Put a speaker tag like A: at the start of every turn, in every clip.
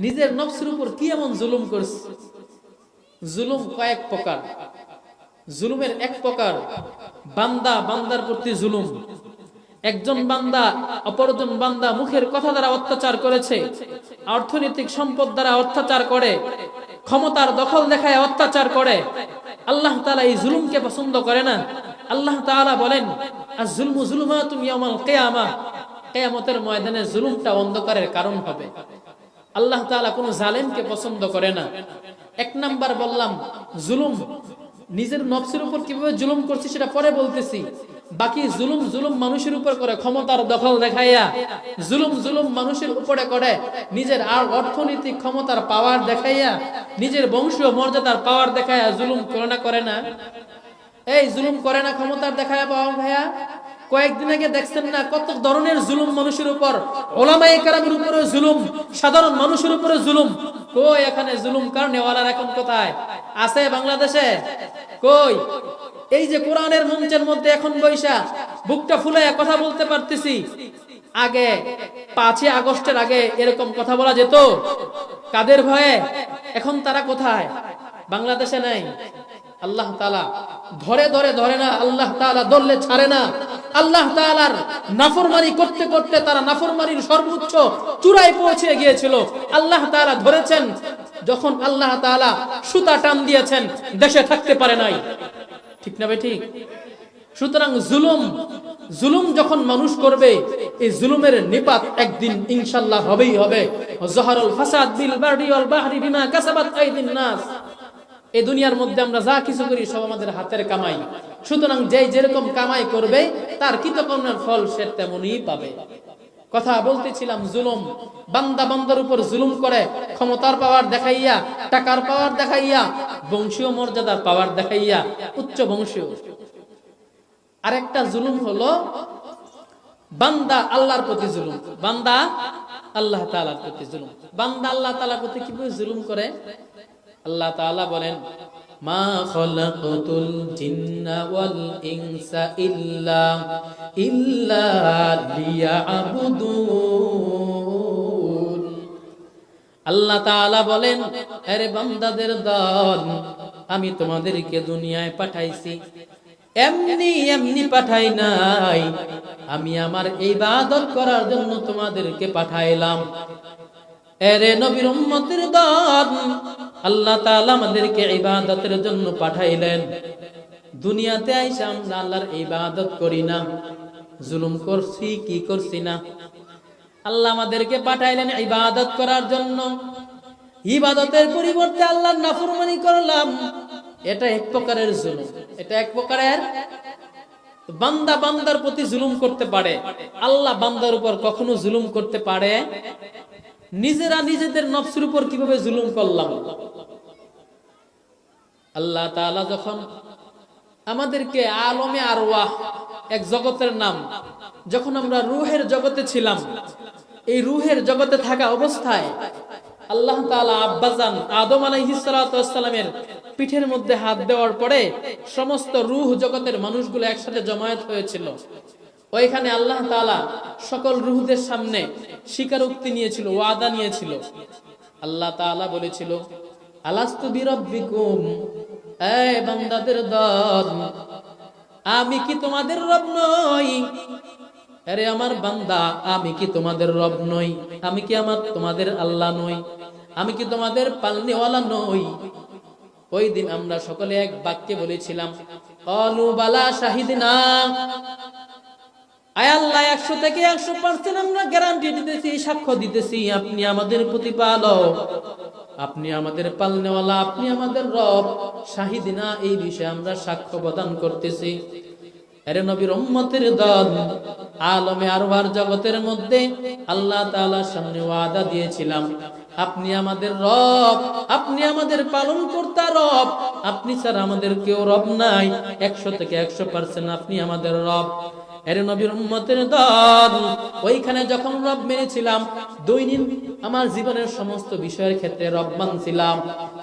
A: নিজের নফসের উপর কি এমন জুলুম করছে? জুলুম কয়েক প্রকার। জুলুমের এক প্রকার, বান্দা বান্দার প্রতি জুলুম। একজন বান্দা অপরজন বান্দা মুখের কথা দ্বারা অত্যাচার করেছে, অর্থনৈতিক সম্পদ দ্বারা অত্যাচার করে, ক্ষমতার দখল দেখায় অত্যাচার করে। আল্লাহ তাআলা এই জুলুমকে পছন্দ করে না। আল্লাহ তাআলা বলেন আর জুলমু জুলুমাতুম ইয়াউমাল কিয়ামা। কিয়ামতের ময়দানে জুলুমটা অন্ধকারের কারণ হবে। আল্লাহ তাআলা কোনো জালেমকে পছন্দ করে না। এক নাম্বার বললাম, জুলুম। নিজের নফসের উপর কীভাবে জুলুম করছি সেটা পরে বলতেছি। বাকি জুলুম জুলুম মানুষের উপর করে, ক্ষমতার দখল দেখাইয়া। জুলুম জুলুম মানুষের উপরে করে, নিজের আর অর্থনৈতিক ক্ষমতার পাওয়ার দেখাইয়া, নিজের বংশীয় মর্যাদার পাওয়ার দেখাইয়া জুলুম করে না করে না। এই জুলুম করে না, ক্ষমতার দেখায় পাওয়া ভাইয়া। কয়েকদিন আগে দেখছেন না কত ধরনের জুলুম মানুষের উপর? ওলামায়ে কেরামের উপরে জুলুম, সাধারণ মানুষের উপরে জুলুম। কই এখানে জুলুম কার নেওয়ালার এখন কোথায়? আছে বাংলাদেশে? কই? এই যে কোরআনের মঞ্চের মধ্যে এখন বৈশা বুকটা ফুলে কথা বলতে পারতেছি। আগে পাঁচই আগস্টের আগে এরকম কথা বলা যেত। কাদের ভয়ে? এখন তারা কোথায়? বাংলাদেশে নাই। আল্লাহ তালা ধরে ধরে ধরে না, আল্লাহ তালা ধরলে ছাড়ে না। আল্লাহ তালার নাফরমানি করতে করতে তারা নাফরমানির সর্বোচ্চ চূড়ায় পৌঁছে গিয়েছিল। আল্লাহ তালা ধরেছেন, যখন আল্লাহ তালা সুতা টান দিয়েছেন, দেশে থাকতে পারে নাই। ঠিক না ভাই, ঠিক? সুতরাং জুলুম জুলুম যখন মানুষ করবে, এই জুলুমের নিপাত একদিন ইনশাল্লাহ হবেই হবে। জহরুল ফাসাদ বিল ওয়াল বাহরি বিমা কাসাবাত আইদিন নাস। এই দুনিয়ার মধ্যে আমরা যা কিছু করি সব আমাদের হাতের কামাই। সুতরাং যে যেরকম কামাই করবে, তার কৃতকর্মের ফল সে তেমনই পাবে। কথা বলতেছিলাম, জুলুম। বান্দা বান্দার উপর জুলুম করে, ক্ষমতার পাওয়ার দেখাইয়া, টাকার পাওয়ার দেখাইয়া, বংশীয় মর্যাদার পাওয়ার দেখাইয়া, উচ্চ বংশীয়। আরেকটা জুলুম হলো, বান্দা আল্লাহর প্রতি জুলুম। বান্দা আল্লাহ তাআলার প্রতি জুলুম। বান্দা আল্লাহ তাআলার প্রতি কীভাবে জুলুম করে? আল্লাহ তাআলা বলেন, মা খলাকতুল জিন্না ওয়াল ইল্লা ইল্লা লিয়াবুদুন। আল্লাহ তাআলা বলেন আরে বান্দাদের দল, আমি তোমাদেরকে দুনিয়ায় পাঠাইছি। এমনি এমনি পাঠাই নাই। আমি আমার এই ইবাদত করার জন্য তোমাদেরকে পাঠাইলাম। এরে নবীর উম্মতের দল আল্লাহ তাআলা আমাদেরকে ইবাদতের জন্য পাঠাইলেন। দুনিয়াতে আইসা আমরা আল্লাহর ইবাদত করি না। জুলুম করছি, কি করছি না? আল্লাহ আমাদেরকে পাঠাইলেন ইবাদত করার জন্য। ইবাদতের পরিবর্তে আল্লাহর নাফরমানি করলাম। এটা এক প্রকারের জুলুম। এটা এক প্রকারের বান্দা বান্দার প্রতি জুলুম করতে পারে। আল্লাহ বান্দার উপর কখনো জুলুম করতে পারে নিজেরা নিজেদের নফসের উপর কীভাবে জুলুম করলাম? আল্লাহ তাআলা যখন আমাদেরকে আলমে আরওয়াহ, এক জগতের নাম, যখন আমরা রুহের জগতে ছিলাম, এই রুহের জগতে থাকা অবস্থায় আল্লাহ তাআলা আব্বাজান আদম আলাইহিস সালামের পিঠের মধ্যে হাত দেওয়ার পরে সমস্ত রুহ জগতের মানুষগুলো একসাথে জমায়েত হয়েছিল। ওইখানে আল্লাহ তাআলা সকল রুহদের সামনে স্বীকারোক্তি নিয়েছিল, ওয়াদা নিয়েছিল। আল্লাহ তাআলা বলেছিল, আলাস্তু বিরব্বিকুম? এই বান্দাদের দল, আমি কি তোমাদের রব নই? আরে আমার বান্দা, আমি কি তোমাদের রব নই? আমি কি আমার, তোমাদের আল্লাহ নই? আমি কি তোমাদের পালনেওয়ালা নই? ওই দিন আমরা সকলে এক বাক্যে বলেছিলাম অলু বালা শাহিদিনা। আয় আল্লাহ, একশো থেকে একশো পার্সেন্ট আমরা গ্যারান্টি দিতেছি, সাক্ষ্য দিতেছি, আপনি আমাদের প্রতিপালক। আপনি আমাদের পালনেওয়ালা, আপনি আমাদের রব। শাহিদিনা, এই বিষয়ে আমরা সাক্ষ্য প্রদান করতেছি। নবীর উম্মতের দল, আলমে জগতের মধ্যে আল্লাহ তাআলার সামনে ওয়াদা দিয়েছিলাম। আপনি আমাদের রব, আপনি আমাদের পালন কর্তা রব। আপনি স্যার আমাদের কেউ রব নাই। একশো থেকে একশো পার্সেন্ট আপনি আমাদের রব। এর নবীর উম্মতের দল। ওইখানে যখন রব মেনেছিলাম দৈনিক আমার জীবনের সমস্ত বিষয়ের ক্ষেত্রে রব মানছিলাম।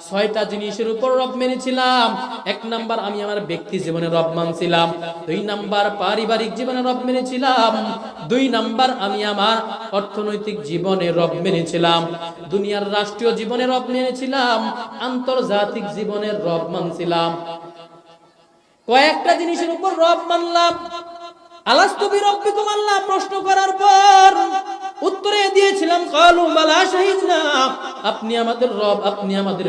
A: ছয়টা জিনিসের উপর রব মেনেছিলাম। এক নাম্বার, আমি আমার ব্যক্তি জীবনে রব মানছিলাম। দুই নাম্বার, পারিবারিক জীবনে রব মেনেছিলাম। দুই নাম্বার, আমি আমার অর্থনৈতিক জীবনে রব মেনেছিলাম। দুনিয়ার রাষ্ট্রীয় জীবনে রব মেনেছিলাম। আন্তর্জাতিক জীবনের রব মানছিলাম। কয়েকটা জিনিসের উপর রব মানলাম। আল্লাহ প্রশ্ন করার পর উত্তরে দিয়েছিলাম আপনি আমাদের রব, আপনি আমাদের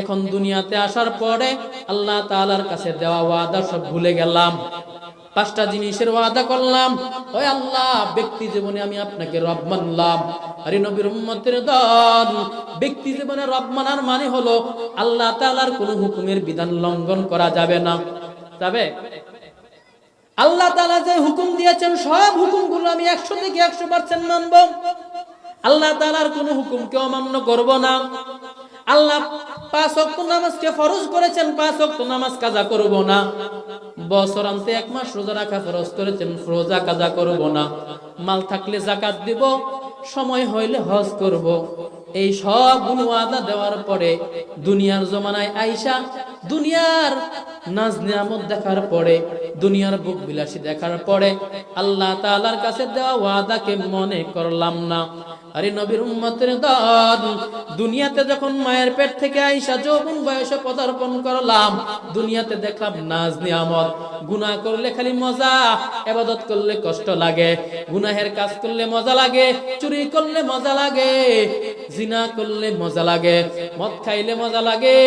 A: এখন দুনিয়াতে আসার পরে আল্লাহ তাআলার কাছে দেওয়া ওয়াদা সব ভুলে গেলাম। পাঁচটা জিনিসের ওয়াদা করলাম, ওই আল্লাহ, ব্যক্তি জীবনে আমি আপনাকে রব মানলাম। আরে নবীর দল, ব্যক্তি জীবনে রব মানার মানে হলো আল্লাহ তাআলার কোনো হুকুমের বিধান লঙ্ঘন করা যাবে না। যাবে আল্লাহ তালা যে হুকুম দিয়েছেন, সব হুকুমগুলো আমি একশো থেকে একশো পার্সেন্ট মানব। আল্লাহ তাআলার কোনো হুকুমকে অমান্য করব না। আল্লাহ পাঁচ ওয়াক্ত নামাজকে ফরজ করেছেন, পাঁচ ওয়াক্ত নামাজ কাজা করব না। বছর আনতে এক মাস রোজা রাখা ফরজ করেছেন, রোজা কাজা করব না। মাল থাকলে জাকাত দিব, সময় হইলে হজ করব। এই সব গুণ আদা দেওয়ার পরে দুনিয়ার জমানায় আইসা দুনিয়ার নাজ নিয়ামত দেখার পরে, দুনিয়ার বুক বিলাসী দেখার পরে, আল্লাহ তাআলার কাছে দেওয়া ওয়াদাকে মনে করলাম না। আরে নবীর উম্মতের দল, দুনিয়াতে যখন মায়ের পেট থেকে আইসা যৌবন বয়সে পদার্পণ করলাম, দুনিয়াতে দেখলাম নাজ নিয়ামত। গুনাহ করলে খালি মজা, এবাদত করলে কষ্ট লাগে, গুনাহের কাজ করলে মজা লাগে, চুরি করলে মজা লাগে জিনা করলে মজা লাগে, মদ খাইলে মজা লাগে,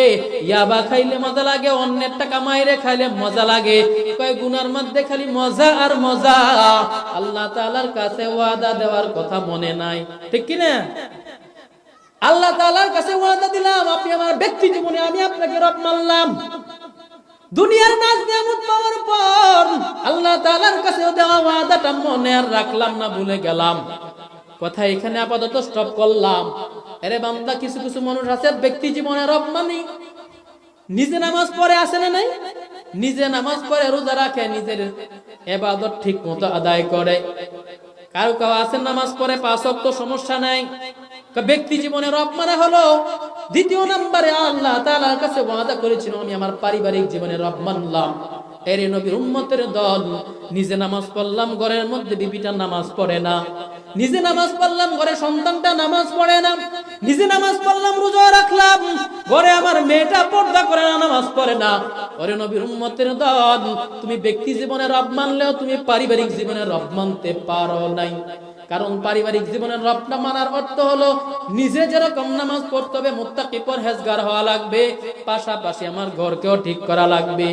A: ইয়াবা খাইলে মজা লাগে, অন্যের টাকা মাইরে খাইলে মজা লাগে। কয় গুনার মধ্যে খালি মজা আর মজা। আল্লাহ তাআলার কাছে ওয়াদা দেওয়ার কথা মনে নাই। ঠিক কি না আল্লাহ তাআলার কাছে ওয়াদা দিলাম, আপনি আমার ব্যক্তি জীবনে আমি আপনাকে রব মানলাম। দুনিয়ার নাজ নিয়ামত পাওয়ার পর আল্লাহ তাআলার কাছে দেওয়া ওয়াদাটা মনে আর রাখলাম না, ভুলে গেলাম। কথা এখানে আপাতত স্টপ করলাম। আরে বান্দা, কিছু কিছু মানুষ আছে, ব্যক্তি জীবনে রব মানি। নিজে নামাজ পড়ে আসে না নাই? নিজে নামাজ পড়ে, রোজা রাখে, নিজের এবাদত ঠিক মতো আদায় করে। কারও কারও আছে নামাজ পড়ে, পাঁচ তো সমস্যা নাই। ব্যক্তি জীবনে রব মানে হলো, দ্বিতীয় নম্বরে আল্লাহ তাআলার কাছে ওয়াদা করেছিল, আমি আমার পারিবারিক জীবনে রব মানলাম। এর নবীর উম্মতের দল, নিজে নামাজ পড়লাম, ঘরের মধ্যে বিবিটা নামাজ পড়ে না। নিজে নামাজ পড়লাম, ঘরে সন্তানটা নামাজ পড়ে না। নিজে নামাজ পড়লাম, রোজা রাখলাম। ঘরে আমার মেয়েটা পর্দা করে না, নামাজ পড়ে না। ঘরে নবীর উম্মতের দল, তুমি ব্যক্তি জীবনে রব মানলেও তুমি পারিবারিক জীবনে রব মানতে পারো নাই। কারণ পারিবারিক জীবনের রবটা মানার অর্থ হলো নিজে যেরকম নামাজ পড়তে হবে, মুত্তাকি পরহেজগার হওয়া লাগবে। পাশাপাশি আমার ঘরকেও ঠিক করা লাগবে।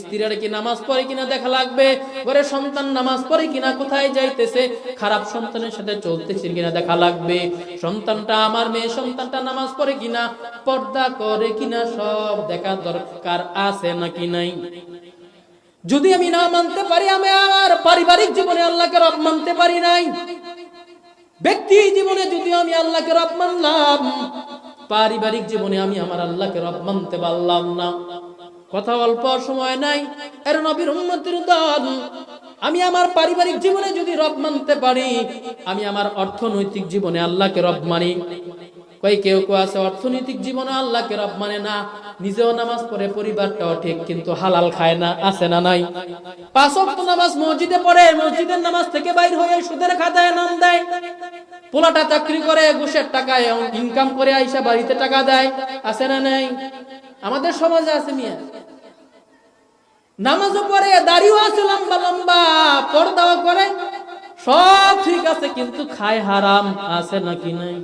A: স্ত্রীর কি নামাজ পড়ে কিনা দেখা লাগবে? ঘরে সন্তান নামাজ পড়ে কিনা, কোথায় যাইতেছে? খারাপ সন্তানের সাথে চলতেছে কিনা দেখা লাগবে। সন্তানটা আমার মেয়ে, সন্তানটা নামাজ পড়ে কিনা, পর্দা করে কিনা, সব দেখা দরকার আছে নাকি নাই? যদি আমি না মানতে পারি, আমি আমার পারিবারিক জীবনে আল্লাহকে রব মানতে পারি নাই। ব্যক্তি জীবনে যদি আমি আল্লাহকে রব মানলাম, পারিবারিক জীবনে আমি আমার আল্লাহকে রব মানতে পারলাম না। কথা অল্প সময় নাই, এর নবীর উন্নতির দল। আমি আমার পারিবারিক জীবনে যদি রব মানতে পারি, আমি আমার অর্থনৈতিক জীবনে আল্লাহকে রব মানি। কই কেউ কেউ আছে, অর্থনৈতিক জীবনে আল্লাহকে রব মানে না। নিজেও নামাজ পড়ে, পরিবারটাও ঠিক, কিন্তু হালাল খায় না, আছে না নাই? পাঁচ ওয়াক্ত নামাজ মসজিদে পড়ে, মসজিদের নামাজ থেকে বাইর হয়ে সুদের খাতায় নাম দেয়। পোলাটা চাকরি করে, ঘুষের টাকায় ইনকাম করে আইসা বাড়িতে টাকা দেয়, আছে না নাই? আমাদের সমাজে আছে মিয়া। নামাজও পড়ে, দাড়িও আছে লম্বা লম্বা, পর্দাও করে, সব ঠিক আছে, কিন্তু খায় হারাম, আছে নাকি নাই?